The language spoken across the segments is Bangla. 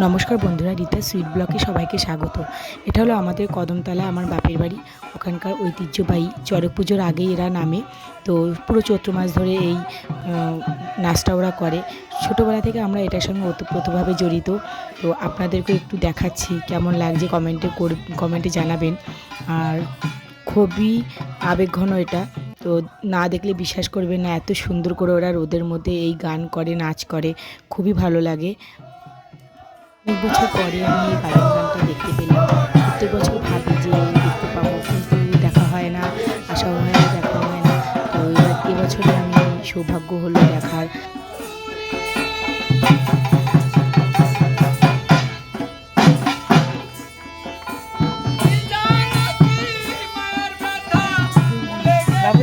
নমস্কার বন্ধুরা, রীতা সুইট ব্লকে সবাইকে স্বাগত। এটা হলো আমাদের কদমতলা, আমার বাপের বাড়ি। ওখানকার ঐতিহ্যবাহী চড়ক পুজোর আগেই এরা নামে। তো পুরো চৈত্র মাস ধরে এই নাচটা ওরা করে। ছোটোবেলা থেকে আমরা এটার সঙ্গে ওতপ্রোতভাবে জড়িত। তো আপনাদেরকে একটু দেখাচ্ছি কেমন লাগছে কমেন্টে কর, কমেন্টে জানাবেন। আর খুবই আবেগঘন এটা। তো না দেখলে বিশ্বাস করবেন না, এত সুন্দর করে ওরা রোদের মধ্যে এই গান করে, নাচ করে। খুবই ভালো লাগে। অনেক বছর পরে আমি এই গাজন গানটা দেখতে পেলাম। প্রত্যেক বছর ভাবি যে দেখতে পাবো, কিন্তু দেখা হয় না, আশাও হয় না, দেখা হয় না। তো এবার এবছরে আমি সৌভাগ্য হলো দেখার। বাবু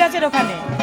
গাছের ওখানে।